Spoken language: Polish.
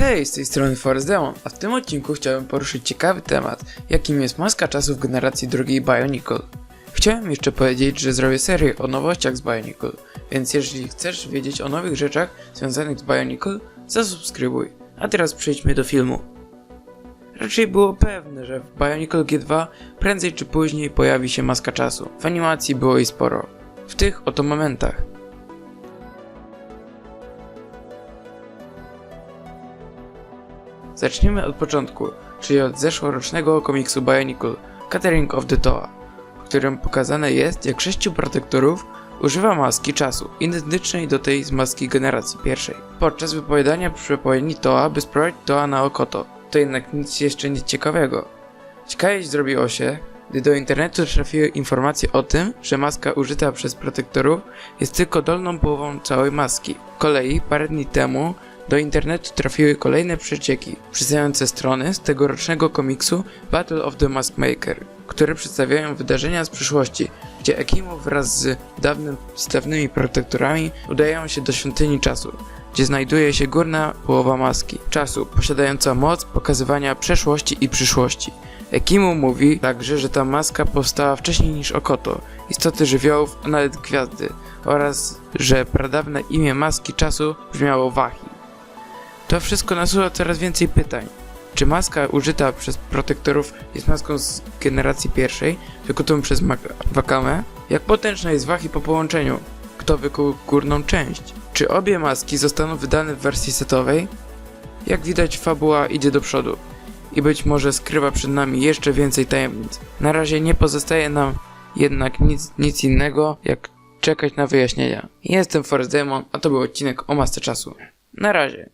Hej, z tej strony Forest Demon, a w tym odcinku chciałem poruszyć ciekawy temat, jakim jest maska czasów generacji drugiej Bionicle. Chciałem jeszcze powiedzieć, że zrobię serię o nowościach z Bionicle, więc jeżeli chcesz wiedzieć o nowych rzeczach związanych z Bionicle, zasubskrybuj. A teraz przejdźmy do filmu. Raczej było pewne, że w Bionicle G2 prędzej czy później pojawi się maska czasu. W animacji było jej sporo. W tych oto momentach. Zacznijmy od początku, czyli od zeszłorocznego komiksu Bionicle Catering of the Toa, w którym pokazane jest, jak sześciu protektorów używa maski czasu, identycznej do tej z maski generacji pierwszej. Podczas wypowiadania przepowiedni Toa, by sprowadzić Toa na Okoto. To jednak nic jeszcze nie ciekawego. Ciekawość zrobiło się, gdy do internetu trafiły informacje o tym, że maska użyta przez protektorów jest tylko dolną połową całej maski. Z kolei parę dni temu do internetu trafiły kolejne przecieki przedstawiające strony z tegorocznego komiksu Battle of the Mask Maker, które przedstawiają wydarzenia z przyszłości, gdzie Ekimo wraz z, dawnym, z dawnymi protektorami udają się do świątyni czasu, gdzie znajduje się górna połowa maski czasu, posiadająca moc pokazywania przeszłości i przyszłości. Ekimu mówi także, że ta maska powstała wcześniej niż Okoto, istoty żywiołów, a nawet gwiazdy, oraz że pradawne imię maski czasu brzmiało Wahi. To wszystko nasuwa coraz więcej pytań. Czy maska użyta przez protektorów jest maską z generacji pierwszej, wykutą przez Wakamę? Jak potężna jest Wahi po połączeniu? Kto wykuł górną część? Czy obie maski zostaną wydane w wersji setowej? Jak widać, fabuła idzie do przodu i być może skrywa przed nami jeszcze więcej tajemnic. Na razie nie pozostaje nam jednak nic, nic innego, jak czekać na wyjaśnienia. Jestem Forest Demon, a to był odcinek o masce czasu. Na razie.